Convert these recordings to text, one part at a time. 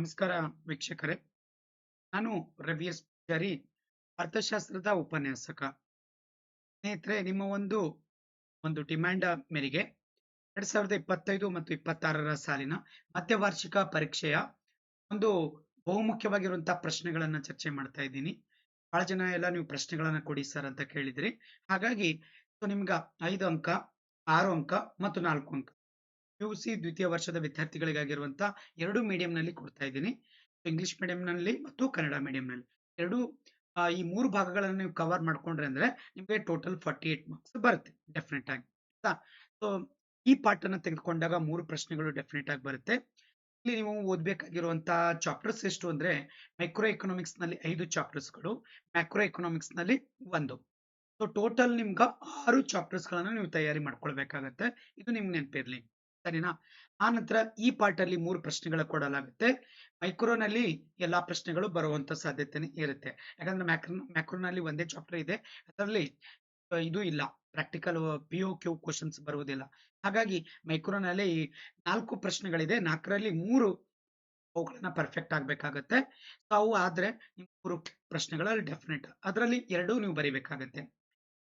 ನಮಸ್ಕಾರ ವೀಕ್ಷಕರೇ. ನಾನು ರವಿ ಎಸ್ ಪೂಜಾರಿ, ಅರ್ಥಶಾಸ್ತ್ರದ ಉಪನ್ಯಾಸಕ. ಸ್ನೇಹಿತರೆ, ನಿಮ್ಮ ಒಂದು ಒಂದು ಡಿಮ್ಯಾಂಡ್ ಮೇರೆಗೆ ಎರಡ್ ಸಾವಿರದ ಇಪ್ಪತ್ತೈದು ಮತ್ತು ಇಪ್ಪತ್ತಾರರ ಸಾಲಿನ ಮಧ್ಯವಾರ್ಷಿಕ ಪರೀಕ್ಷೆಯ ಒಂದು ಬಹುಮುಖ್ಯವಾಗಿರುವಂತಹ ಪ್ರಶ್ನೆಗಳನ್ನ ಚರ್ಚೆ ಮಾಡ್ತಾ ಇದ್ದೀನಿ. ಬಹಳ ಜನ ಎಲ್ಲ ನೀವು ಪ್ರಶ್ನೆಗಳನ್ನ ಕೊಡಿ ಸರ್ ಅಂತ ಕೇಳಿದ್ರಿ. ಹಾಗಾಗಿ ನಿಮ್ಗೆ ಐದು ಅಂಕ, ಆರು ಅಂಕ ಮತ್ತು ನಾಲ್ಕು ಅಂಕ. ಸಿ ದ್ವಿತೀಯ ವರ್ಷದ ವಿದ್ಯಾರ್ಥಿಗಳಿಗಾಗಿರುವಂತಹ ಎರಡು ಮೀಡಿಯಂ ನಲ್ಲಿ ಕೊಡ್ತಾ ಇದ್ದೀನಿ. ಇಂಗ್ಲಿಷ್ ಮೀಡಿಯಂ ನಲ್ಲಿ ಮತ್ತು ಕನ್ನಡ ಮೀಡಿಯಂ ನಲ್ಲಿ. ಎರಡು ಈ ಮೂರು ಭಾಗಗಳನ್ನು ನೀವು ಕವರ್ ಮಾಡ್ಕೊಂಡ್ರೆ ಅಂದ್ರೆ ನಿಮಗೆ ಟೋಟಲ್ ಫಾರ್ಟಿ ಏಟ್ ಮಾರ್ಕ್ಸ್ ಬರುತ್ತೆ ಡೆಫಿನೆಟ್ ಆಗಿ. ಸೊ ಈ ಪಾರ್ಟ್ ಅನ್ನ ತೆಗೆದುಕೊಂಡಾಗ ಮೂರು ಪ್ರಶ್ನೆಗಳು ಡೆಫಿನೆಟ್ ಆಗಿ ಬರುತ್ತೆ. ಇಲ್ಲಿ ನೀವು ಓದ್ಬೇಕಾಗಿರುವಂತ ಚಾಪ್ಟರ್ಸ್ ಎಷ್ಟು ಅಂದ್ರೆ ಮೈಕ್ರೋ ಎಕನಾಮಿಕ್ಸ್ನಲ್ಲಿ ಐದು ಚಾಪ್ಟರ್ಸ್ಗಳು ಮ್ಯಾಕ್ರೋ ಎಕನಾಮಿಕ್ಸ್ನಲ್ಲಿ ಒಂದು. ಸೊ ಟೋಟಲ್ ನಿಮ್ಗೆ ಆರು ಚಾಪ್ಟರ್ಸ್ ಗಳನ್ನ ನೀವು ತಯಾರಿ ಮಾಡ್ಕೊಳ್ಬೇಕಾಗತ್ತೆ. ಇದು ನಿಮ್ಗೆ ನೆನಪಿರ್ಲಿ. ಸರಿನಾ? ಆ ನಂತರ ಈ ಪಾರ್ಟ್ ಮೂರು ಪ್ರಶ್ನೆಗಳು ಕೊಡಲಾಗುತ್ತೆ. ಮೈಕ್ರೋನಲ್ಲಿ ಎಲ್ಲಾ ಪ್ರಶ್ನೆಗಳು ಬರುವಂತ ಸಾಧ್ಯತೆ ಇರುತ್ತೆ. ಯಾಕಂದ್ರೆ ಮ್ಯಾಕ್ರೋ, ಮ್ಯಾಕ್ರೋನಲ್ಲಿ ಒಂದೇ ಚಾಪ್ಟರ್ ಇದೆ. ಅದರಲ್ಲಿ ಇದು ಇಲ್ಲ. Practical P O Q questions ಬರುವುದಿಲ್ಲ. ಹಾಗಾಗಿ ಮೈಕ್ರೋನಲ್ಲಿ ನಾಲ್ಕು ಪ್ರಶ್ನೆಗಳಿದೆ. ನಾಲ್ಕರಲ್ಲಿ ಮೂರು ಅವುಗಳನ್ನ ಪರ್ಫೆಕ್ಟ್ ಆಗ್ಬೇಕಾಗತ್ತೆ. ಸೊ ಅವು ಆದ್ರೆ ಮೂರು ಪ್ರಶ್ನೆಗಳಲ್ಲಿ ಡೆಫಿನೆಟ್ ಅದರಲ್ಲಿ ಎರಡು ನೀವು ಬರಿಬೇಕಾಗತ್ತೆ.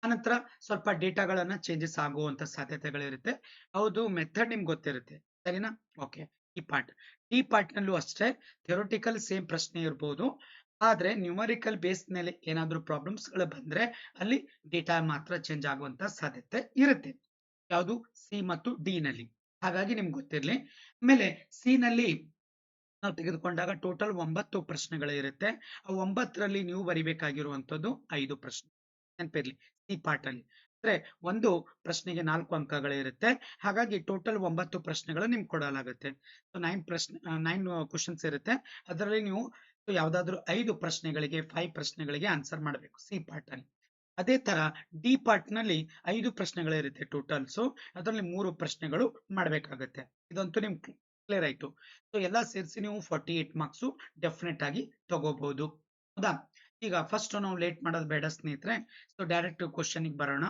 ಆನಂತರ ಸ್ವಲ್ಪ ಡೇಟಾಗಳನ್ನ ಚೇಂಜಸ್ ಆಗುವಂತ ಸಾಧ್ಯತೆಗಳಿರುತ್ತೆ. ಹೌದು, ಮೆಥಡ್ ನಿಮ್ಗೆ ಗೊತ್ತಿರುತ್ತೆ. ಸರಿನಾ? ಓಕೆ, ಈ ಪಾರ್ಟ್. ಈ ಪಾರ್ಟ್ ನಲ್ಲೂ ಅಷ್ಟೇ, ಥಿಯೋರಿಟಿಕಲ್ ಸೇಮ್ ಪ್ರಶ್ನೆ ಇರ್ಬೋದು. ಆದ್ರೆ, ನ್ಯೂಮರಿಕಲ್ ಬೇಸ್ ಮೇಲೆ ಏನಾದ್ರೂ ಪ್ರಾಬ್ಲಮ್ಸ್ಗಳು ಬಂದ್ರೆ, ಅಲ್ಲಿ ಡೇಟಾ ಮಾತ್ರ ಚೇಂಜ್ ಆಗುವಂತ ಸಾಧ್ಯತೆ ಇರುತ್ತೆ. ಯಾವುದು? ಸಿ ಮತ್ತು ಡಿ ನಲ್ಲಿ. ಹಾಗಾಗಿ ನಿಮ್ಗೆ ಗೊತ್ತಿರಲಿ. ಆಮೇಲೆ, ಸಿ ನಲ್ಲಿ ನಾವು ತೆಗೆದುಕೊಂಡಾಗ ಟೋಟಲ್ ಒಂಬತ್ತು ಪ್ರಶ್ನೆಗಳು ಇರುತ್ತೆ ಆ ಒಂಬತ್ತರಲ್ಲಿ ನೀವು ಬರಿಬೇಕಾಗಿರುವಂತದ್ದು ಐದು ಪ್ರಶ್ನೆ. ನೆನಪಿರ್ಲಿ ಸಿ ಪಾರ್ಟ್ ಅಲ್ಲಿ ಅಂದ್ರೆ ಒಂದು ಪ್ರಶ್ನೆಗೆ ನಾಲ್ಕು ಅಂಕಗಳಿರುತ್ತೆ ಹಾಗಾಗಿ ಟೋಟಲ್ ಒಂಬತ್ತು ಪ್ರಶ್ನೆಗಳು ನಿಮ್ಗೆ ಕೊಡಲಾಗುತ್ತೆ. ನೈನ್ ಪ್ರಶ್ನೆ ನೈನ್ ಕ್ವಶನ್ಸ್ ಇರುತ್ತೆ. ಅದರಲ್ಲಿ ನೀವು ಯಾವ್ದಾದ್ರು ಐದು ಪ್ರಶ್ನೆಗಳಿಗೆ ಫೈವ್ ಪ್ರಶ್ನೆಗಳಿಗೆ ಆನ್ಸರ್ ಮಾಡಬೇಕು ಸಿ ಪಾರ್ಟ್ ಅಲ್ಲಿ ಅದೇ ತರ ಡಿ ಪಾರ್ಟ್ನಲ್ಲಿ ಐದು ಪ್ರಶ್ನೆಗಳಿರುತ್ತೆ ಟೋಟಲ್ ಸೊ ಅದರಲ್ಲಿ ಮೂರು ಪ್ರಶ್ನೆಗಳು ಮಾಡಬೇಕಾಗತ್ತೆ. ಇದಂತೂ ನಿಮ್ ಕ್ಲಿಯರ್ ಆಯ್ತು. ಸೊ ಎಲ್ಲ ಸೇರಿಸಿ ನೀವು ಫಾರ್ಟಿ ಏಟ್ ಮಾರ್ಕ್ಸ್ ಡೆಫಿನೆಟ್ ಆಗಿ ತಗೋಬಹುದು ಹೌದಾ? ಈಗ ಫಸ್ಟ್ ನಾವು ಲೇಟ್ ಮಾಡೋದು ಬೇಡ ಸ್ನೇಹಿತರೆ. ಸೊ ಡೈರೆಕ್ಟ್ ಕ್ವಶನ್ ಬರೋಣ.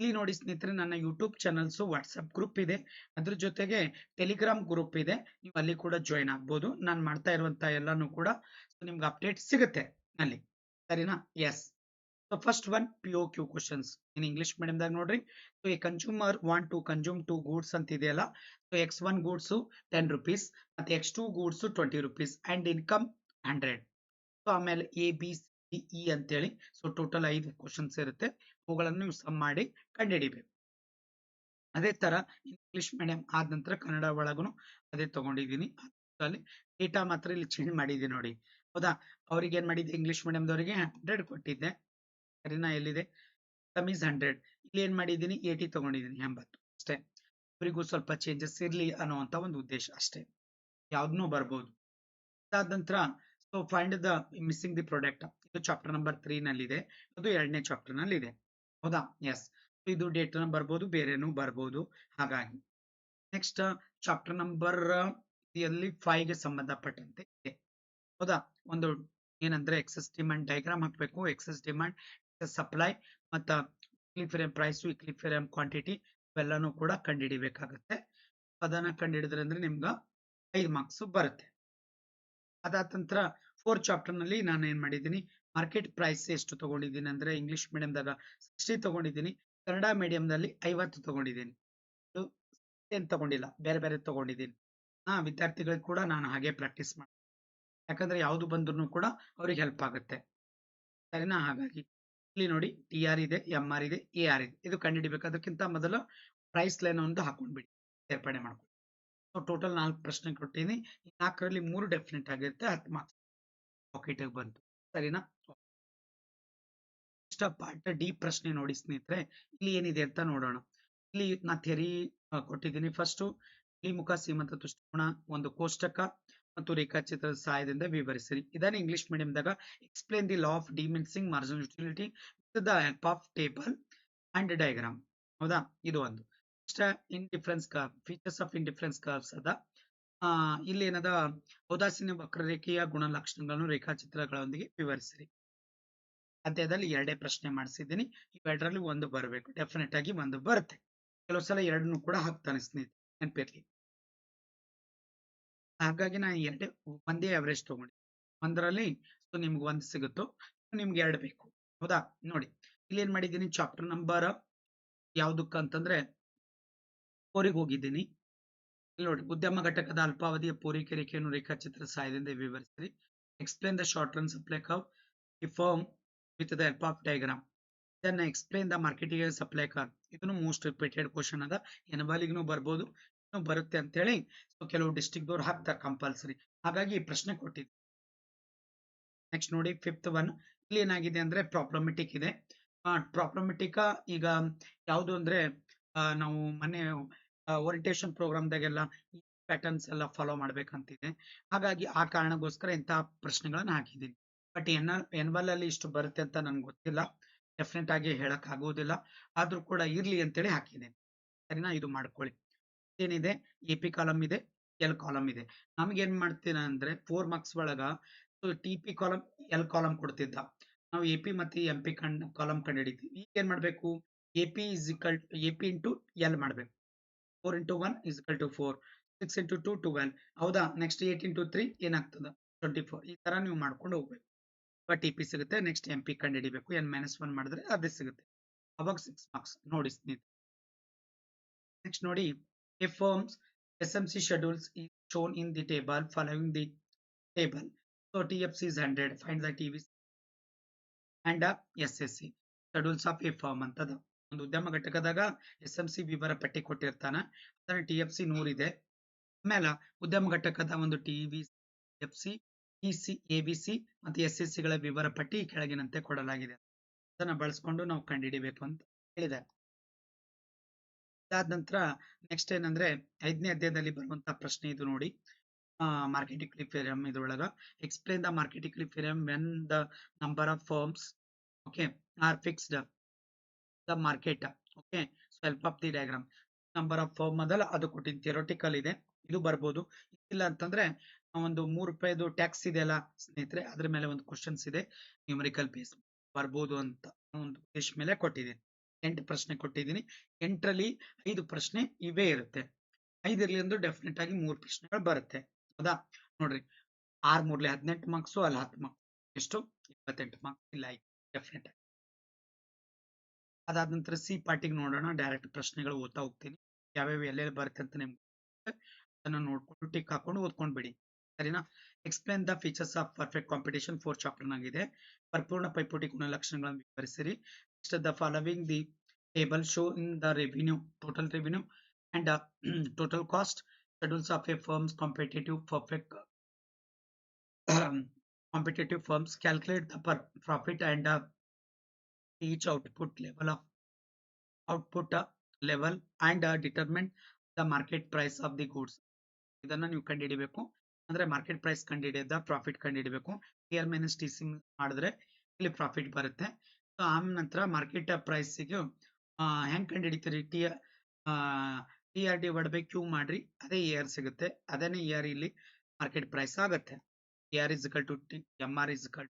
ಇಲ್ಲಿ ನೋಡಿ ಸ್ನೇಹಿತರೆ, ನನ್ನ ಯೂಟ್ಯೂಬ್ ಚಾನಲ್ಸ್ ವಾಟ್ಸಪ್ ಗ್ರೂಪ್ ಇದೆ. ಅದ್ರ ಜೊತೆಗೆ ಟೆಲಿಗ್ರಾಮ್ ಗ್ರೂಪ್ ಇದೆ. ನೀವು ಅಲ್ಲಿ ಕೂಡ ಜಾಯಿನ್ ಆಗ್ಬೋದು. ನಾನು ಮಾಡ್ತಾ ಇರುವಂತ ಎಲ್ಲಾನು ಕೂಡ ನಿಮ್ಗೆ ಅಪ್ಡೇಟ್ ಸಿಗುತ್ತೆ ಅಲ್ಲಿ. ಸರಿನಾ? Yes so first one P O Q questions in English ಮೀಡಿಯಂದಾಗ ನೋಡ್ರಿ. ಸೊ ಈ consumer want to consume two goods ಅಂತ ಇದೆಯಲ್ಲ so X one goods ten rupees ಮತ್ತೆ X two goods twenty rupees and income hundred so ಆಮೇಲೆ A B E ಅಂತ ಹೇಳಿ so total ಐದು questions ಇರುತ್ತೆ. ಅವುಗಳನ್ನು ನೀವು ಸಮ್ ಮಾಡಿ ಕಂಡುಹಿಡಿಬೇಕು. ಅದೇ ತರ ಇಂಗ್ಲಿಷ್ ಮೀಡಿಯಂ ಆದ ನಂತರ ಕನ್ನಡ ಒಳಗೂ ಅದೇ ತಗೊಂಡಿದ್ದೀನಿ. ಅಲ್ಲಿ ಡೇಟಾ ಮಾತ್ರ ಇಲ್ಲಿ ಚೇಂಜ್ ಮಾಡಿದ್ದೀನಿ ನೋಡಿ. ಹೌದಾ? ಅವ್ರಿಗೆ ಏನ್ ಮಾಡಿದ್ದೆ? ಇಂಗ್ಲಿಷ್ ಮೀಡಿಯಂದವರಿಗೆ ಹಂಡ್ರೆಡ್ ಕೊಟ್ಟಿದ್ದೆ. ಸರಿನಾ? ಎಲ್ಲಿದೆ? ಕಮೀಸ್ ಹಂಡ್ರೆಡ್ ಇಲ್ಲಿ ಏನ್ ಮಾಡಿದ್ದೀನಿ? ಏಟಿ ತಗೊಂಡಿದ್ದೀನಿ, ಎಂಬತ್ತು. ಅಷ್ಟೇ. ಅವರಿಗೂ ಸ್ವಲ್ಪ ಚೇಂಜಸ್ ಇರ್ಲಿ ಅನ್ನುವಂತ ಒಂದು ಉದ್ದೇಶ ಅಷ್ಟೇ. ಯಾವ್ದನ್ನೂ ಬರ್ಬೋದು. ಅದಾದ ನಂತರ so find the missing the product ಇದು ಚಾಪ್ಟರ್ ನಂಬರ್ ತ್ರೀ ನಲ್ಲಿದೆ. ಅದು ಎರಡನೇ ಚಾಪ್ಟರ್ನಲ್ಲಿ ಇದೆ ಹೌದಾ ಎಸ್ ಇದು ಡೇಟ್ ಬರ್ಬೋದು, ಬೇರೆನೂ ಬರ್ಬೋದು. ಹಾಗಾಗಿ ನೆಕ್ಸ್ಟ್ ಚಾಪ್ಟರ್ ನಂಬರ್ ಫೈವ್ಗೆ ಸಂಬಂಧಪಟ್ಟಂತೆ ಇದೆ. ಹೌದಾ? ಒಂದು ಏನಂದ್ರೆ ಎಕ್ಸಸ್ ಡಿಮಾಂಡ್ ಡಯಾಗ್ರಾಮ್ ಹಾಕಬೇಕು. ಎಕ್ಸಸ್ ಡಿಮಾಂಡ್ ಸಪ್ಲೈ ಮತ್ತ ಇಕ್ಲಿಫಿರಿಯಂ ಪ್ರೈಸ್ ಇಕ್ಲಿಫಿರಿಯಂ ಕ್ವಾಂಟಿಟಿ ಇವೆಲ್ಲನೂ ಕೂಡ ಕಂಡುಹಿಡಿಬೇಕಾಗತ್ತೆ. ಅದನ್ನ ಕಂಡುಹಿಡಿದ್ರೆ ಅಂದ್ರೆ ನಿಮ್ಗೆ ಐದು ಮಾರ್ಕ್ಸ್ ಬರುತ್ತೆ. ಅದಾದ ನಂತರ ಫೋರ್ ಚಾಪ್ಟರ್ನಲ್ಲಿ ನಾನು ಏನ್ ಮಾಡಿದ್ದೀನಿ? ಮಾರ್ಕೆಟ್ ಪ್ರೈಸ್ ಎಷ್ಟು ತಗೊಂಡಿದ್ದೀನಿ ಅಂದ್ರೆ ಇಂಗ್ಲಿಷ್ ಮೀಡಿಯಂದಾಗ ಸಿಕ್ಸ್ಟಿ ತಗೊಂಡಿದ್ದೀನಿ ಕನ್ನಡ ಮೀಡಿಯಂನಲ್ಲಿ ಐವತ್ತು ತಗೊಂಡಿದ್ದೀನಿ. ಏನು ತಗೊಂಡಿಲ್ಲ, ಬೇರೆ ಬೇರೆ ತಗೊಂಡಿದ್ದೀನಿ. ಹಾ, ವಿದ್ಯಾರ್ಥಿಗಳಿಗೆ ಕೂಡ ನಾನು ಹಾಗೆ ಪ್ರಾಕ್ಟೀಸ್ ಮಾಡಿ, ಯಾಕಂದ್ರೆ ಯಾವ್ದು ಬಂದ್ರು ಕೂಡ ಅವ್ರಿಗೆ ಹೆಲ್ಪ್ ಆಗುತ್ತೆ. ಸರಿನಾ? ಹಾಗಾಗಿ ಇಲ್ಲಿ ನೋಡಿ ಟಿ ಆರ್ ಇದೆ ಎಂ ಆರ್ ಇದೆ ಎ ಆರ್ ಇದೆ. ಇದು ಕಂಡುಹಿಡಿಬೇಕು. ಅದಕ್ಕಿಂತ ಮೊದಲು ಪ್ರೈಸ್ ಲೈನ್ ಒಂದು ಹಾಕೊಂಡ್ಬಿಡಿ, ಸೇರ್ಪಡೆ ಮಾಡ್ಕೊಂಡು ಸೊ ಟೋಟಲ್ ನಾಲ್ಕು ಪ್ರಶ್ನೆ ಕೊಟ್ಟಿದ್ದೀನಿ ನಾಲ್ಕರಲ್ಲಿ ಮೂರು ಡೆಫಿನೆಟ್ ಆಗಿರುತ್ತೆ, ಹತ್ತು ಮಾರ್ಕ್ಸ್ ಪಾಕೆಟ್ ಬಂತು. ಸರಿನಾ? ಇಷ್ಟ ಪಾರ್ಟ್ ಡಿ ಪ್ರಶ್ನೆ ನೋಡಿ ಸ್ನೇಹಿತರೆ, ಇಲ್ಲಿ ಏನಿದೆ ಅಂತ ನೋಡೋಣ. ಇಲ್ಲಿ ನಾ ಥೆರಿ ಕೊಟ್ಟಿದ್ದೀನಿ. ಫಸ್ಟ್ ಮುಖ ಸೀಮಂತ ತುಷ್ಟಗುಣ ಒಂದು ಕೋಷ್ಟಕ ಮತ್ತು ರೇಖಾಚಿತ್ರದ ಸಹಾಯದಿಂದ ವಿವರಿಸಿರಿ. ಇದನ್ನ English ಮೀಡಿಯಂದಾಗ explain the law of diminishing marginal utility with the help of table and diagram ಹೌದಾ? ಇದು ಒಂದು. Indifference curve features of indifference curves ಅದ ಇಲ್ಲಿ ಏನದ? ವಕ್ರ ವಕ್ರರೇಖೆಯ ಗುಣಲಕ್ಷಣಗಳನ್ನು ರೇಖಾಚಿತ್ರಗಳೊಂದಿಗೆ ವಿವರಿಸಿರಿ. ಅಧ್ಯಾಯದಲ್ಲಿ ಎರಡೇ ಪ್ರಶ್ನೆ ಮಾಡಿಸಿದ್ದೀನಿ. ಇವೆರಡರಲ್ಲಿ ಒಂದು ಬರಬೇಕು. ಡೆಫಿನೆಟ್ ಆಗಿ ಒಂದು ಬರುತ್ತೆ. ಕೆಲವು ಸಲ ಎರಡನ್ನೂ ಕೂಡ ಹಾಕ್ತಾನೆ ಸ್ನೇಹಿತರೆ. ನೆನಪಿರ್ಲಿ. ಹಾಗಾಗಿ ನಾನು ಎರಡೇ, ಒಂದೇ ಅವರೇಜ್ ತಗೊಂಡೆ ಒಂದರಲ್ಲಿ ಸೊ ನಿಮ್ಗೆ ಒಂದು ಸಿಗುತ್ತೋ, ನಿಮ್ಗೆ ಎರಡು ಬೇಕು. ಹೌದಾ? ನೋಡಿ. ಇಲ್ಲಿ ಏನ್ ಮಾಡಿದ್ದೀನಿ? ಚಾಪ್ಟರ್ ನಂಬರ್ ಯಾವ್ದಕ್ಕ ಅಂತಂದ್ರೆ ಪೋರಿಗೆ ಹೋಗಿದ್ದೀನಿ. ನೋಡಿ. ಉದ್ಯಮ ಘಟಕದ ಅಲ್ಪಾವಧಿಯ ಪೂರೈಕೆ ರೇಖೆಯನ್ನು ರೇಖಾಚಿತ್ರ ಸಹಾಯದಿಂದ ವಿವರಿಸಿರಿ explain the short run supply curve ಈ firm with the help of diagram then explain the marketing supply curve. ಇದನ್ನು ಮೋಸ್ಟ್ ರಿಪೀಟೆಡ್ ಕ್ವಶನ್ ಅದ. ಎನ್ಬಾಲಿಗೂ ಬರ್ಬೋದು, ಇನ್ನೂ ಬರುತ್ತೆ ಅಂತೇಳಿ ಸೊ ಕೆಲವು ಡಿಸ್ಟಿಕ್ ದವ್ರು ಹಾಕ್ತಾರೆ ಕಂಪಲ್ಸರಿ ಹಾಗಾಗಿ ಈ ಪ್ರಶ್ನೆ ಕೊಟ್ಟಿದ್ದೆ. ನೆಕ್ಸ್ಟ್ ನೋಡಿ ಫಿಫ್ತ್ ಒನ್ ಇಲ್ಲಿ ಏನಾಗಿದೆ ಅಂದ್ರೆ ಪ್ರಾಬ್ಲಮೆಟಿಕ್ ಇದೆ. ಪ್ರಾಬ್ಲಮೆಟಿಕ್ ಈಗ ಯಾವುದು ಅಂದ್ರೆ ನಾವು ಮೊನ್ನೆ ಓರಿಯಂಟೇಷನ್ ಪ್ರೋಗ್ರಾಮ್ದಾಗೆಲ್ಲ ಪ್ಯಾಟರ್ನ್ಸ್ ಎಲ್ಲ ಫಾಲೋ ಮಾಡ್ಬೇಕಂತಿದೆ. ಹಾಗಾಗಿ ಆ ಕಾರಣಕ್ಕೋಸ್ಕರ ಇಂತಹ ಪ್ರಶ್ನೆಗಳನ್ನ ಹಾಕಿದ್ದೀನಿ. ಬಟ್ ಎನ್ ಎನ್ವಲ್ ಅಲ್ಲಿ ಇಷ್ಟು ಬರುತ್ತೆ ಅಂತ ನನ್ಗೆ ಗೊತ್ತಿಲ್ಲ. ಡೆಫಿನೆಟ್ ಆಗಿ ಹೇಳಕ್ ಆಗೋದಿಲ್ಲ. ಆದ್ರೂ ಕೂಡ ಇರ್ಲಿ ಅಂತೇಳಿ ಹಾಕಿದ್ದೀನಿ. ಸರಿನಾ? ಇದು ಮಾಡ್ಕೊಳ್ಳಿ. ಏನಿದೆ? ಎ ಪಿ ಕಾಲಮ್ ಇದೆ ಎಲ್ ಕಾಲಮ್ ಇದೆ. ನಮ್ಗೆ ಏನ್ ಮಾಡ್ತೀನಿ ಅಂದ್ರೆ ಫೋರ್ ಮಾರ್ಕ್ಸ್ ಒಳಗ T P column L column ಕೊಡ್ತಿದ್ದ. ನಾವು ಎ ಪಿ ಮತ್ತೆ ಎಂ ಪಿ ಕಣ್ ಕಾಲಮ್ ಕಂಡು ಹಿಡಿತೀವಿ ಈಗ ಏನ್ ಮಾಡ್ಬೇಕು? A P is equal A P into L ಮಾಡ್ಬೇಕು. Four into one is equal to four six into two one ಹೌದಾ? ನೆಕ್ಸ್ಟ್ ಏಟ್ ಇಂಟು ತ್ರೀ ಏನಾಗ್ತದ? ಟ್ವೆಂಟಿ ಫೋರ್ ಈ ತರ ನೀವು ಮಾಡ್ಕೊಂಡು ಹೋಗ್ಬೇಕು. ಬಟ್ ಟಿ ಪಿ ಸಿಗುತ್ತೆ ನೆಕ್ಸ್ಟ್ ಎಂ ಪಿ ಕಂಡು ಹಿಡಿಬೇಕು ಎನ್ ಮೈನಸ್ ಒನ್ ಮಾಡಿದ್ರೆ ಅದೇ ಸಿಗುತ್ತೆ. ಅವಾಗ ಸಿಕ್ಸ್ ಮಾರ್ಕ್ಸ್ ನೋಡಿ ಸ್ನೇಹಿತರೆ. ನೆಕ್ಸ್ಟ್ ನೋಡಿ a firms S M C schedules shown in shown the table so T F table. So tfc is 100 find V and S S C schedules of a firm ಅಂತದ. ಒಂದು ಉದ್ಯಮ ಘಟಕದಾಗ S M C ವಿವರ ಪಟ್ಟಿ ಕೊಟ್ಟಿರ್ತಾನ, ಅದನ್ನ T F C ನೂರಿದೆ. ಆಮೇಲೆ ಉದ್ಯಮ ಘಟಕದ ಒಂದು T V F C C A B C ಮತ್ತು ಎಸ್ ಎಸ್ ಸಿಗಳ ವಿವರ ಪಟ್ಟಿ ಕೆಳಗಿನಂತೆ ಕೊಡಲಾಗಿದೆ. ಅದನ್ನು ಬಳಸ್ಕೊಂಡು ನಾವು ಕಂಡುಹಿಡಿಬೇಕು ಅಂತ ಹೇಳಿದ್ದಾರೆ. ಅದಾದ ನಂತರ ನೆಕ್ಸ್ಟ್ ಏನಂದ್ರೆ ಐದನೇ ಅಧ್ಯಾಯದಲ್ಲಿ ಬರುವಂತಹ ಪ್ರಶ್ನೆ ಇದು ನೋಡಿ. ಮಾರ್ಕೆಟ್ ಇಕ್ಲಿಫೇರಿಯಂ ಇದ್ರೊಳಗ explain the market equilibrium when the number of firms okay are fixed the market okay ಸ್ವಲ್ಪ of the diagram number of firm ಅದಲ್ಲ, ಅದು ಕೊಟ್ಟಿದ್ದು ಥಿಯರೋಟಿಕಲ್ ಇದೆ. ಇದು ಬರ್ಬೋದು. ಇಲ್ಲ ಅಂತಂದ್ರೆ ಒಂದು ಮೂರು ರೂಪಾಯಿದು ಟ್ಯಾಕ್ಸ್ ಇದೆಯಲ್ಲ ಸ್ನೇಹಿತರೆ, ಅದ್ರ ಮೇಲೆ ಒಂದು ಕ್ವಶನ್ಸ್ ಇದೆ ನ್ಯೂಮರಿಕಲ್ ಬೇಸ್ ಬರ್ಬೋದು ಅಂತ ಒಂದು ಉದ್ದೇಶ ಮೇಲೆ ಕೊಟ್ಟಿದ್ದೀನಿ. ಎಂಟು ಪ್ರಶ್ನೆ ಕೊಟ್ಟಿದ್ದೀನಿ. ಎಂಟರಲ್ಲಿ ಐದು ಪ್ರಶ್ನೆ ಇವೇ ಇರುತ್ತೆ. ಐದರಲ್ಲಿ ಅಂದ್ರೆ ಡೆಫಿನೆಟ್ ಆಗಿ ಮೂರು ಪ್ರಶ್ನೆಗಳು ಬರುತ್ತೆ. ಹೌದಾ? ನೋಡ್ರಿ, ಆರ್ ಮೂರ್ಲಿ ಹದಿನೆಂಟು ಮಾರ್ಕ್ಸು ಅಲ್ಲಿ ಹತ್ತು ಮಾರ್ಕ್ಸ್ ಎಷ್ಟು? ಇಪ್ಪತ್ತೆಂಟು ಮಾರ್ಕ್ಸ್ ಇಲ್ಲ, ಐದು. ಡೆಫಿನೆಟ್ ಆಗಿ. ಅದಾದ ನಂತರ ಸಿ ಪಾರ್ಟಿಗೆ ನೋಡೋಣ. ಡೈರೆಕ್ಟ್ ಪ್ರಶ್ನೆಗಳು ಓದ್ತಾ ಹೋಗ್ತೀನಿ. ಯಾವ್ಯಾವ ಎಲ್ಲೆಲ್ಲಿ ಬರುತ್ತೆ ಅಂತ ನಿಮ್ಗೆ ಅದನ್ನು ನೋಡ್ಕೊಂಡು ಟಿಕ್ ಹಾಕೊಂಡು ಓದ್ಕೊಂಡ್ ಬಿಡಿ ಸರಿನಾ explain the features of perfect competition four chapter ನಾಗಿದೆ ಪರಿಪೂರ್ಣ ಪೈಪೋಟಿ ಗುಣಲಕ್ಷಣಗಳನ್ನು ವಿವರಿಸಿರಿ next the following the table show in the revenue total revenue and total cost schedules of a firm's competitive perfect competitive firms calculate the per profit and uh, each output level of output uh, level and uh, determine the market price of the goods ಇದನ್ನ ನೀವು ಕಂಡುಹಿಡಿಬೇಕು ಅಂದ್ರೆ market price ಕಂಡುಹಿಡಿಯದ profit ಕಂಡುಹಿಡಬೇಕು T R minus T C ಮಾಡಿದ್ರೆ ಇಲ್ಲಿ profit ಬರುತ್ತೆ. So um ನಂತರ market ಪ್ರೈಸಿಗೆ ಹೆಂಗ್ ಕಂಡುಹಿಡಿತೀರಿ T T R D by Q ಮಾಡ್ರಿ, ಅದೇ ಇಯರ್ ಸಿಗುತ್ತೆ. ಅದೇನೇ ಇಯರ್ ಇಲ್ಲಿ ಮಾರ್ಕೆಟ್ ಪ್ರೈಸ್ ಆಗುತ್ತೆ. E R is equal to T M R is equal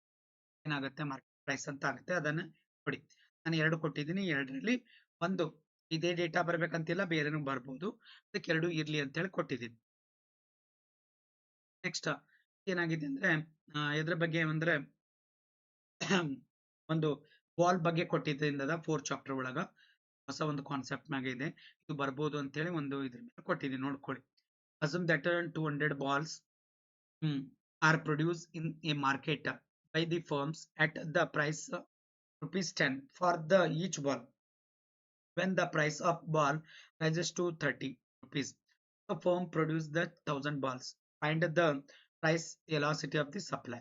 ಏನಾಗುತ್ತೆ? ಮಾರ್ಕೆಟ್ ಪ್ರೈಸ್ ಅಂತ ಆಗುತ್ತೆ. ಅದನ್ನ ಕೊಡಿ. ನಾನು ಎರಡು ಕೊಟ್ಟಿದ್ದೀನಿ. ಎರಡರಲ್ಲಿ ಒಂದು, ಇದೇ ಡೇಟಾ ಬರ್ಬೇಕಂತಿಲ್ಲ, ಬೇರೆನೂ ಬರ್ಬೋದು. ಅದಕ್ಕೆ ಎರಡು ಇರ್ಲಿ ಅಂತೇಳಿ ಕೊಟ್ಟಿದ್ದೀನಿ. ನೆಕ್ಸ್ಟ್ ಏನಾಗಿದೆ ಅಂದ್ರೆ ಎದ್ರ ಬಗ್ಗೆ ಅಂದ್ರೆ, ಒಂದು ಬಾಲ್ ಬಗ್ಗೆ ಕೊಟ್ಟಿದ್ದರಿಂದ ಫೋರ್ ಚಾಪ್ಟರ್ ಒಳಗ ಹೊಸ ಒಂದು ಕಾನ್ಸೆಪ್ಟ್ ಮ್ಯಾಗ ಇದೆ. ಇದು ಬರ್ಬೋದು ಅಂತೇಳಿ ಒಂದು ಇದ್ರ ಮೇಲೆ ಕೊಟ್ಟಿದ್ದೀನಿ ನೋಡ್ಕೊಳ್ಳಿ. Assume that two hundred balls are produce in a market by the firms at the price 10 for the each ball. When the price of ball rises to 30 rupees, the firm produce the 1000 balls. Find the price velocity of the supply.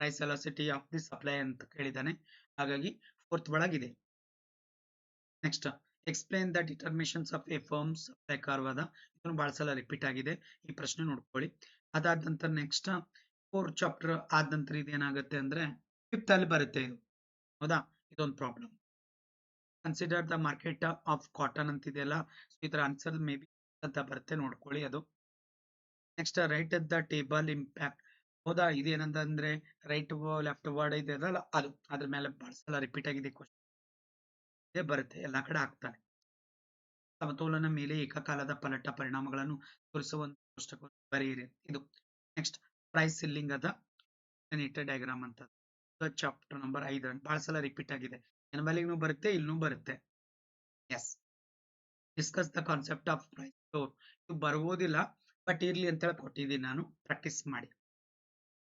Price velocity of the supply ಅಂತ ಕೇಳಿದಾನೆ ಹಾಗಾಗಿ fourth ಒಳಗಿದೆ next explain the determinations of a firm supply curve ಇದನ್ನು ಬಹಳ ಸಲ repeat ಆಗಿದೆ. ಈ ಪ್ರಶ್ನೆ ನೋಡ್ಕೊಳ್ಳಿ. ಅದಾದ ನಂತರ ನೆಕ್ಸ್ಟ್ ಫೋರ್ ಚಾಪ್ಟರ್ ಆದ ನಂತರ ಇದೇನಾಗುತ್ತೆ ಅಂದ್ರೆ ಫಿಫ್ತ್ ಅಲ್ಲಿ ಬರುತ್ತೆ ಇದು. ಹೌದಾ? ಇದೊಂದು problem consider the market of cotton ಅಂತಿದೆಯಲ್ಲ? ಇದರ ಆನ್ಸರ್ ಮೇ ಬಿ ಅಂತ ಬರುತ್ತೆ. ನೋಡ್ಕೊಳ್ಳಿ ಅದು. Next right the table impact ಹೌದಾ? ಇದೇನಂತಂದ್ರೆ ರೈಟ್ ಲೆಫ್ಟ್ ವರ್ಡ್ ಇದೆಯಲ್ಲ ಅದು ಅದ್ರ ಮೇಲೆ ಬಹಳ ರಿಪೀಟ್ ಆಗಿದೆ ಕ್ವಶನ್ ಇದೇ ಬರುತ್ತೆ, ಎಲ್ಲಾ ಕಡೆ ಹಾಕ್ತಾರೆ ಸಮತೋಲನ ಮೇಲೆ ಏಕಕಾಲದ ಪಲಟ ಪರಿಣಾಮಗಳನ್ನು ತೋರಿಸುವ ಒಂದು ಬರೆಯಿರಿ. ಇದು ನೆಕ್ಸ್ಟ್ ಪ್ರೈಸ್ ಸಿಲ್ಲಿಂಗ್ ಅದ. ಡಯಾಗ್ರಾಮ್ ಅಂತ ಚಾಪ್ಟರ್ ನಂಬರ್ ಐದು. ಬಹಳ ಸಲ ರಿಪೀಟ್ ಆಗಿದೆ. ಎನ್ವಲಿಗೂ ಬರುತ್ತೆ ಇಲ್ಲೂ ಬರುತ್ತೆ. Yes discuss the concept of price floor ಇದು ಬರುವುದಿಲ್ಲ. ಬಟ್ ಇರ್ಲಿ ಅಂತ ಹೇಳಿ ಕೊಟ್ಟಿದ್ದೀನಿ ನಾನು. ಪ್ರಾಕ್ಟೀಸ್ ಮಾಡಿ.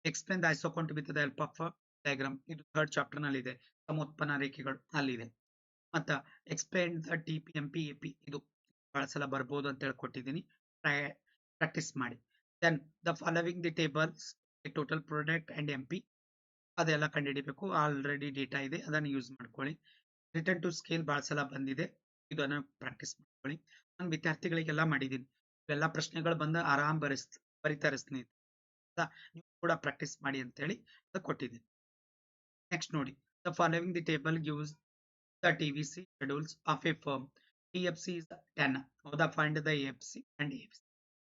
Explain the isoquant with the help of diagram ಇದು ಥರ್ಡ್ ಚಾಪ್ಟರ್ನಲ್ಲಿ ಇದೆ ಸಮೋತ್ಪನ್ನ ರೇಖೆಗಳು ಅಲ್ಲಿದೆ. ಮತ್ತ explain the T P M P A P ಇದು ಬಹಳ ಸಲ ಬರ್ಬೋದು ಅಂತ ಹೇಳಿ ಕೊಟ್ಟಿದ್ದೀನಿ. ಪ್ರಾಕ್ಟೀಸ್ ಮಾಡಿ. Then the following the tables total product and M P ಅದೆಲ್ಲ ಕಂಡುಹಿಡಿಬೇಕು. ಆಲ್ರೆಡಿ ಡೇಟಾ ಇದೆ. ಅದನ್ನು ಯೂಸ್ ಮಾಡ್ಕೊಳ್ಳಿ. ರಿಟರ್ನ್ ಟು ಸ್ಕೇಲ್ ಬಹಳ ಸಲ ಬಂದಿದೆ. ಇದನ್ನು ಪ್ರಾಕ್ಟೀಸ್ ಮಾಡ್ಕೊಳ್ಳಿ. ನಾನು ವಿದ್ಯಾರ್ಥಿಗಳಿಗೆಲ್ಲ ಮಾಡಿದ್ದೀನಿ. ಇವೆಲ್ಲ ಪ್ರಶ್ನೆಗಳು ಬಂದ ಆರಾಮ್ ಬರೆಸ್ ಪರಿತರಿಸ್ತೀನಿ ನೀವು ಕೂಡ ಪ್ರಾಕ್ಟೀಸ್ ಮಾಡಿ ಅಂತೇಳಿ ಹೇಳಿ ಕೊಟ್ಟಿದ್ದೀನಿ. ನೆಕ್ಸ್ಟ್ ನೋಡಿ. The following the table gives the T V C schedules of a firm T F C is ten the find the F C and F C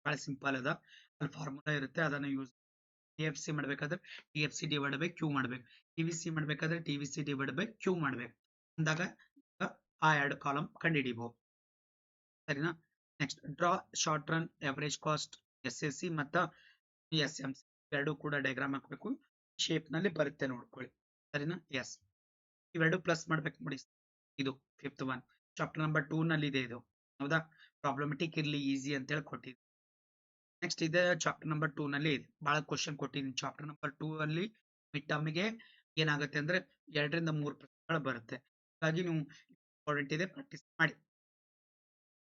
ಬಹಳ ಸಿಂಪಲ್ ಅದ. ಅಲ್ಲಿ ಫಾರ್ಮುಲಾ ಇರುತ್ತೆ. ಅದನ್ನು ಯೂಸ್ ಟಿ ಎಫ್ ಸಿ ಮಾಡ್ಬೇಕಾದ್ರೆ T F C divide by Q ಮಾಡ್ಬೇಕು. T V C ಮಾಡ್ಬೇಕಾದ್ರೆ T V C divide by Q ಮಾಡ್ಬೇಕು. ಅಂದಾಗ ಆ ಎರಡು ಕಾಲಮ್ ಕಂಡುಹಿಡಿಬಹುದು ಸರಿನಾ? Next draw short run average cost S S C ಮತ್ತು ಎಸ್ ಎಂ ಸಿ ಎರಡು ಕೂಡ ಡಯಾಗ್ರಾಮ್ ಹಾಕಬೇಕು. ಶೇಪ್ನಲ್ಲಿ ಬರುತ್ತೆ ನೋಡ್ಕೊಳ್ಳಿ. ಸರಿನಾ? ಎಸ್ ಇವೆರಡು ಪ್ಲಸ್ ಮಾಡ್ಬೇಕು ನೋಡಿ. ಇದು fifth one chapter number two ನಲ್ಲಿ ಇದೆ. ಇದು ಹೌದಾ? ಪ್ರಾಬ್ಲಮೆಟಿಕ್ ಇರ್ಲಿ ಈಸಿ ಅಂತ ಹೇಳಿ ಕೊಟ್ಟಿದ್ದೆ. ನೆಕ್ಸ್ಟ್ ಇದೆ ಚಾಪ್ಟರ್ ನಂಬರ್ ಟೂ ನಲ್ಲಿ ಇದೆ. ಬಹಳ ಕ್ವಶನ್ ಕೊಟ್ಟಿದ್ದೀನಿ. ಚಾಪ್ಟರ್ ನಂಬರ್ ಟೂ ಅಲ್ಲಿ ಮಿಡ್ ಟರ್ಮಿಗೆ ಏನಾಗುತ್ತೆ ಅಂದ್ರೆ ಎರಡರಿಂದ ಮೂರು ಪ್ರಶ್ನೆಗಳು ಬರುತ್ತೆ. ಹಾಗಾಗಿ ನೀವು ಇಂಪಾರ್ಟೆಂಟ್ ಇದೆ ಪ್ರಾಕ್ಟೀಸ್ ಮಾಡಿ.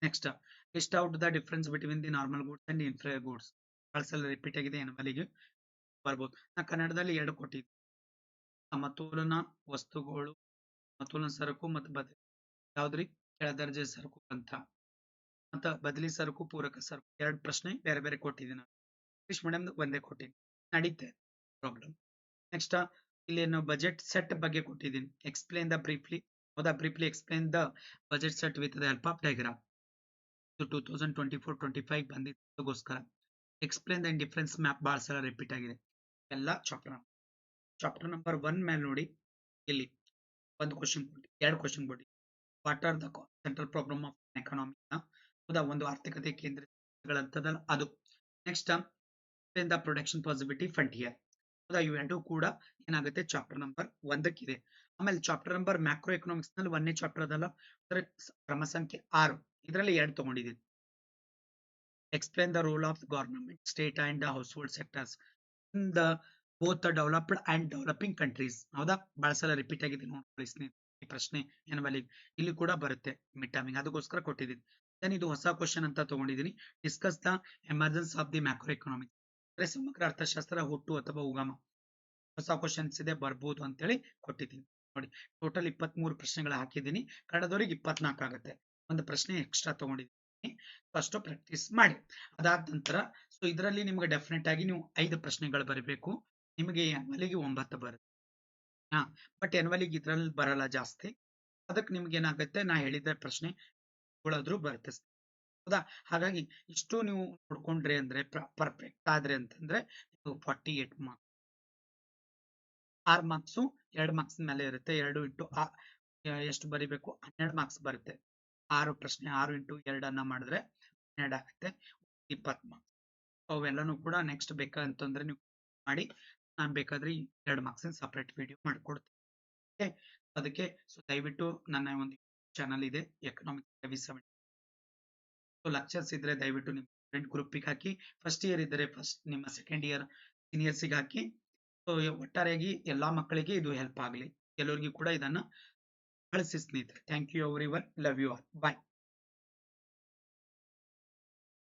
Next list out the difference between the normal goods and inferior goods ಬಹಳ ರಿಪೀಟ್ ಆಗಿದೆ ಎನ್ವಲಿಗೆ ಬರ್ಬೋದು. ನಾ ಕನ್ನಡದಲ್ಲಿ ಎರಡು ಕೊಟ್ಟಿದ್ದೆ ಸಮತೋಲನ ವಸ್ತುಗಳು, ಸಮತೋಲನ ಸರಕು ಮತ್ತು ಬದಲಿ, ಯಾವ್ದ್ರಿ? ಕೆಳದರ್ಜೆ ಸರಕು ಅಂತ. ಮತ್ತ ಬದಲಿ ಸರಕು, ಪೂರಕ ಸರಕು, ಎರಡು ಪ್ರಶ್ನೆ ಬೇರೆ ಬೇರೆ ಕೊಟ್ಟಿದ್ದೀನಿ ನಾನು. ಇಂಗ್ಲಿಷ್ ಮೀಡಿಯಂ ಒಂದೇ ಕೊಟ್ಟಿದ್ದೀನಿ ನಡೀತೆ ಪ್ರಾಬ್ಲಮ್ ನೆಕ್ಸ್ಟ್ ಇಲ್ಲೇನು ಬಜೆಟ್ ಸೆಟ್ ಬಗ್ಗೆ ಕೊಟ್ಟಿದ್ದೀನಿ. ಎಕ್ಸ್ಪ್ಲೇನ್ ದ ಬ್ರೀಫ್ಲಿ ಹೌದಾ briefly explain the budget set with the help of diagram ಇದು two thousand twenty four twenty five ಬಂದಿದ್ದಕ್ಕೋಸ್ಕರ explain the difference map ಭಾಳ ಸಲ ರಿಪೀಟ್ ಆಗಿದೆ. ಎಲ್ಲ ಚಾಪ್ಟರ್ ಚಾಪ್ಟರ್ ನಂಬರ್ ಒನ್ ಮೇಲೆ ನೋಡಿ, ಇಲ್ಲಿ ಒಂದು ಕ್ವಶನ್ ಕೊಡಿ ಎರಡು ಕ್ವಶನ್ ಕೊಡಿ what are the central problem of economy ಹೌದಾ? ಒಂದು ಆರ್ಥಿಕತೆ ಕೇಂದ್ರಗಳಂತದಲ್ಲ ಅದು. Next the production possibility frontier ಹೌದಾ? ಇವೆರಡೂ ಕೂಡ ಏನಾಗುತ್ತೆ? ಚಾಪ್ಟರ್ ನಂಬರ್ ಒಂದಕ್ಕಿದೆ. ಆಮೇಲೆ ಚಾಪ್ಟರ್ ನಂಬರ್ ಮ್ಯಾಕ್ರೋ ಎಕನಾಮಿಕ್ಸ್ನಲ್ಲಿ ಒಂದೇ ಚಾಪ್ಟರ್ ಅದಲ್ಲ. ಅದರ ಕ್ರಮ ಸಂಖ್ಯೆ ಆರು. ಇದರಲ್ಲಿ ಎರಡು ತಗೊಂಡಿದ್ದೀನಿ explain the role of government state and household sectors in the both developed and developing countries ಹೌದಾ? ಬಹಳ ಸಲ ರಿಪೀಟ್ ಆಗಿದೆ ಸ್ನೇಹಿತರೆ ಈ ಪ್ರಶ್ನೆ ಏನವಲ್ಲಿ ಇಲ್ಲಿ ಕೂಡ ಬರುತ್ತೆ. ಮಿಡ್ ಟರ್ಮಿಂಗ್ ಅದಕ್ಕೋಸ್ಕರ ಕೊಟ್ಟಿದ್ದೀನಿ. ದೆನ್ ಇದು ಹೊಸ ಕ್ವಶನ್ ಅಂತ ತಗೊಂಡಿದ್ದೀನಿ. Discuss the emergence of the macro economic ಅಂದ್ರೆ ಸಮಗ್ರ ಅರ್ಥಶಾಸ್ತ್ರ, ಹುಟ್ಟು ಅಥವಾ ಉಗಮ. ಹೊಸ ಕ್ವಶನ್ಸ್ ಇದೆ, ಬರ್ಬೋದು ಅಂತೇಳಿ ಕೊಟ್ಟಿದ್ದೀನಿ. ನೋಡಿ ಟೋಟಲ್ ಇಪ್ಪತ್ತ್ ಮೂರು ಪ್ರಶ್ನೆಗಳು ಹಾಕಿದ್ದೀನಿ. ಕನ್ನಡದವ್ರಿಗೆ ಇಪ್ಪತ್ನಾಲ್ಕು ಆಗುತ್ತೆ. ಒಂದು ಪ್ರಶ್ನೆ ಎಕ್ಸ್ಟ್ರಾ ತಗೊಂಡಿದ್ದೀನಿ. ಫಸ್ಟ್ ಪ್ರಾಕ್ಟೀಸ್ ಮಾಡಿ. ಅದಾದ ನಂತರ ಸೊ ಇದರಲ್ಲಿ ನಿಮಗೆ ಡೆಫಿನೆಟ್ ಆಗಿ ನೀವು ಐದು ಪ್ರಶ್ನೆಗಳು ಬರಬೇಕು. ನಿಮಗೆ ಎನ್ವಲಿಗೆ ಒಂಬತ್ತು ಬರುತ್ತೆ. ಹಾ ಬಟ್ ಎನ್ವಲಿಗೆ ಇದ್ರಲ್ಲಿ ಬರಲ್ಲ ಜಾಸ್ತಿ. ಅದಕ್ಕೆ ನಿಮ್ಗೆ ಏನಾಗುತ್ತೆ? ನಾ ಹೇಳಿದ ಪ್ರಶ್ನೆ ಬರುತ್ತೆ. ಹೌದಾ? ಹಾಗಾಗಿ ಇಷ್ಟು ನೀವು ನೋಡ್ಕೊಂಡ್ರಿ ಅಂದ್ರೆ ಪರ್ಫೆಕ್ಟ್ ಆದ್ರೆ ಅಂತಂದ್ರೆ ನೀವು forty eight marks or marks ಎರಡು ಮಾರ್ಕ್ಸ್ ಮೇಲೆ ಇರುತ್ತೆ. ಎರಡು ಇಂಟು ಎಷ್ಟು ಬರಿಬೇಕು? ಹನ್ನೆರಡು ಮಾರ್ಕ್ಸ್ ಬರುತ್ತೆ. ಆರು ಪ್ರಶ್ನೆ, ಆರು ಇಂಟು ಎರಡನ್ನ ಮಾಡಿದ್ರೆ ಹನ್ನೆರಡು ಆಗುತ್ತೆ. ಇಪ್ಪತ್ತು ಮಾರ್ಕ್ಸ್ ಅವೆಲ್ಲನೂ ಕೂಡ ನೆಕ್ಸ್ಟ್ ಬೇಕಂತಂದ್ರೆ ನೀವು ಮಾಡಿ, ನಾನು ಬೇಕಾದ್ರೆ ಎರಡು ಮಾರ್ಕ್ಸ್ ಸಪ್ರೇಟ್ ವಿಡಿಯೋ ಮಾಡ್ಕೊಡ್ತೀನಿ. ಅದಕ್ಕೆ ಸೊ ದಯವಿಟ್ಟು ನನ್ನ ಒಂದು ಚಾನಲ್ ಇದೆ ಎಕನಾಮಿಕ್ಸ್ ಸರ್ವಿಸ್ ಸೊ ಲೆಕ್ಚರ್ಸ್ ಇದ್ರೆ ದಯವಿಟ್ಟು ನಿಮ್ಮ ಫ್ರೆಂಡ್ ಗ್ರೂಪಿಗೆ ಹಾಕಿ ಫಸ್ಟ್ ಇಯರ್ ಇದ್ದರೆ ಫಸ್ಟ್ ನಿಮ್ಮ ಸೆಕೆಂಡ್ ಇಯರ್ ಸೀನಿಯರ್ಸಿಗೆ ಹಾಕಿ ಸೊ ಒಟ್ಟಾರೆಯಾಗಿ ಎಲ್ಲಾ ಮಕ್ಕಳಿಗೆ ಇದು ಹೆಲ್ಪ್ ಆಗಲಿ. ಎಲ್ಲರಿಗೂ ಕೂಡ ಇದನ್ನ versus Smith. Thank you everyone. Love you all. Bye.